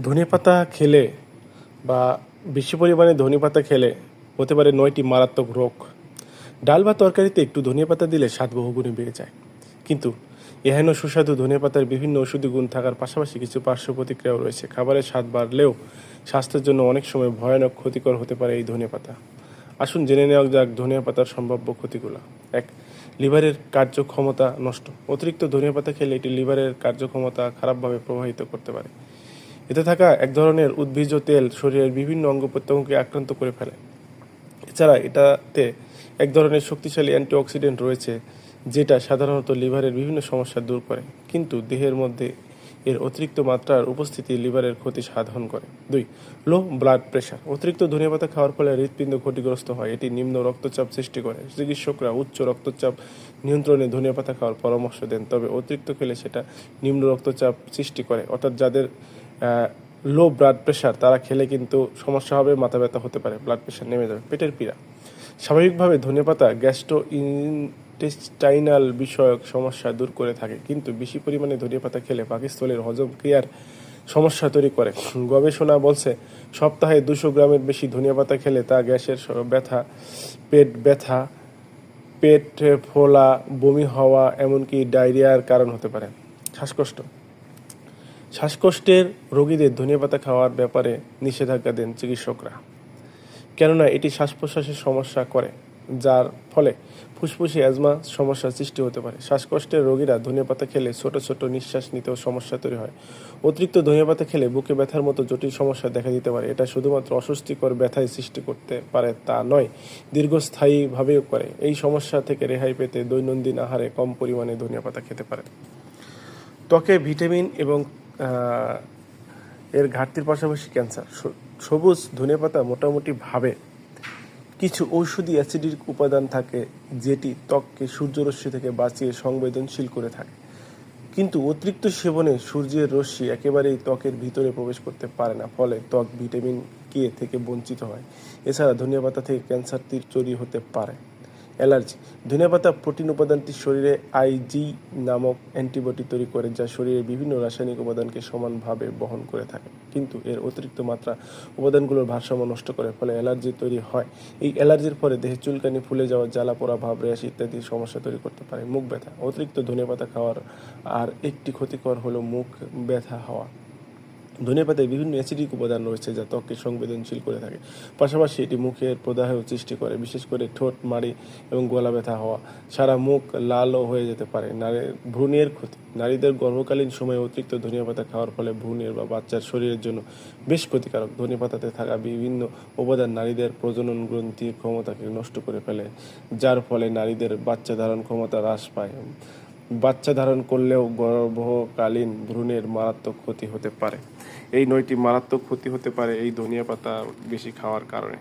ধনে পাতা খেলে বা বেশি পরিমাণে ধনে পাতা খেলে হতে পারে নয়টি মারাত্মক রোগ। ডাল বা তরকারিতে একটু ধনে পাতা দিলে স্বাদ বহুগুণে বেড়ে যায়। কিন্তু এহেন সুস্বাদু ধনে পাতার বিভিন্ন ওষুধি গুণ থাকার পাশাপাশি কিছু পার্শ্ব প্রতিক্রিয়াও রয়েছে। খাবারের স্বাদ বাড়লেও স্বাস্থ্যের জন্য অনেক সময় ভয়ানক ক্ষতিকর হতে পারে এই ধনে পাতা আসুন জেনে নেওয়া যাক ধনিয়া পাতার সম্ভাব্য ক্ষতিগুলো। এক, লিভারের কার্যক্ষমতা নষ্ট। অতিরিক্ত ধনিয়া পাতা খেলে এটি লিভারের কার্যক্ষমতা খারাপভাবে প্রভাবিত করতে পারে। এতে থাকা এক ধরনের উদ্ভিজ্জ তেল শরীরের বিভিন্ন অঙ্গ প্রত্যঙ্গকে আক্রান্ত করে ফেলে। এছাড়া এটাতে এক ধরনের শক্তিশালী অ্যান্টিঅক্সিডেন্ট রয়েছে, যেটা সাধারণত লিভারের বিভিন্ন সমস্যা দূর করে, কিন্তু দেহের মধ্যে এর অতিরিক্ত মাত্রার উপস্থিতি লিভারের ক্ষতি সাধন করে। দুই, লো ব্লাড প্রেশার। অতিরিক্ত ধনিয়া পাতা খাওয়ার ফলে হৃৎপিণ্ড ক্ষতিগ্রস্ত হয়। এটি নিম্ন রক্তচাপ সৃষ্টি করে। চিকিৎসকরা উচ্চ রক্তচাপ নিয়ন্ত্রণে ধনিয়া পাতা খাওয়ার পরামর্শ দেন, তবে অতিরিক্ত খেলে সেটা নিম্ন রক্তচাপ সৃষ্টি করে, অর্থাৎ যাদের লো ব্লাড প্রেশার তারা খেলে কিন্তু সমস্যা হবে, মাথা ব্যথা হতে পারে ব্লাড প্রেশার নেমে যাবে, পেটের পীড়া। স্বাভাবিকভাবে ধনেপাতা গ্যাস্ট্রো ইনটেস্টাইনাল বিষয়ক সমস্যা দূর করে থাকে, কিন্তু বেশি পরিমাণে ধনেপাতা খেলে পাকিস্তলের হজম ক্রিয়ার সমস্যা তৈরি করে। গবেষণা বলছে, সপ্তাহে দুশো গ্রামের বেশি ধনিয়া পাতা খেলে তা গ্যাসের ব্যথা, পেট ব্যথা, পেট ফোলা, বমি হওয়া, এমনকি ডায়রিয়ার কারণ হতে পারে। শ্বাসকষ্ট। শ্বাসকষ্টের রোগীদের ধনিয়া পাতা খাওয়ার ব্যাপারে নিষেধাজ্ঞা দেন চিকিৎসকরা। কেননা এটি শ্বাস প্রশ্বাসের সমস্যা করে, যার ফলে ফুসফুসে অ্যাজমা সমস্যার সৃষ্টি হতে পারে। শ্বাসকষ্টের রোগীরা ধনিয়া পাতা খেলে ছোট ছোট নিঃশ্বাস নিতেও সমস্যা তৈরি হয়। অতিরিক্ত ধনিয়া পাতা খেলে বুকে ব্যথার মতো জটিল সমস্যা দেখা দিতে পারে। এটা শুধুমাত্র অস্বস্তিকর ব্যথায় সৃষ্টি করতে পারে তা নয়, দীর্ঘস্থায়ীভাবেও করে। এই সমস্যা থেকে রেহাই পেতে দৈনন্দিন আহারে কম পরিমাণে ধনিয়া পাতা খেতে পারে ত্বকে ভিটামিন এবং এর ঘাটতির পাশাপাশি ক্যান্সার সবুজ ধনেপাতা মোটামুটি ভাবে কিছু ঔষধি অ্যাসিডিক উপাদান থাকে যেটি ত্বককে সূর্যরশ্মি থেকে বাঁচিয়ে সংবেদনশীল করে থাকে। কিন্তু অতিরিক্ত সেবনে সূর্যের রশ্মি একেবারেই ত্বকের ভিতরে প্রবেশ করতে পারে না, ফলে ত্বক ভিটামিন কে থেকে বঞ্চিত হয়। এছাড়া ধনিয়া পাতা থেকে ক্যান্সার তীর চুরি হতে পারে। অ্যালার্জি। ধনিয়া পাতা প্রোটিন উপাদানটি শরীরে আইজি নামক অ্যান্টিবডি তৈরি করে যা শরীরের বিভিন্ন রাসায়নিক উপাদানকে সমানভাবে বহন করে থাকে। কিন্তু এর অতিরিক্ত মাত্রা উপাদানগুলোর ভারসাম্য নষ্ট করে, ফলে অ্যালার্জি তৈরি হয়। এই অ্যালার্জির ফলে দেহে চুলকানি, ফুলে যাওয়া, জ্বালা পোড়া, ভাব র্যাশ ইত্যাদি সমস্যা তৈরি করতে পারে। মুখ ব্যথা। অতিরিক্ত ধনিয়া পাতা খাওয়ার আর একটি ক্ষতিকর হলো মুখ ব্যথা হওয়া। ধনে পাতায় বিভিন্ন অ্যাসিডিক উপাদান রয়েছে যা ত্বককে সংবেদনশীল করে থাকে। পাশাপাশি এটি মুখের প্রদাহেও সৃষ্টি করে, বিশেষ করে ঠোঁট, মাড়ি এবং গলা ব্যথা হওয়া। সারা মুখ লালও হয়ে যেতে পারে। নারী, ভ্রূণের ক্ষতি। নারীদের গর্ভকালীন সময়ে অতিরিক্ত ধনিয়া পাতা খাওয়ার ফলে ভ্রূণের বা বাচ্চার শরীরের জন্য বেশ ক্ষতিকারক। ধনিয়া পাতাতে থাকা বিভিন্ন উপাদান নারীদের প্রজনন গ্রন্থির ক্ষমতাকে নষ্ট করে ফেলে, যার ফলে নারীদের বাচ্চা ধারণ ক্ষমতা হ্রাস পায়। বাচ্চা ধারণ করলেও গর্ভকালীন ভ্রূণের মারাত্মক ক্ষতি হতে পারে। এই নয়টি মারাত্মক ক্ষতি হতে পারে এই ধনিয়া পাতা বেশি খাওয়ার কারণে।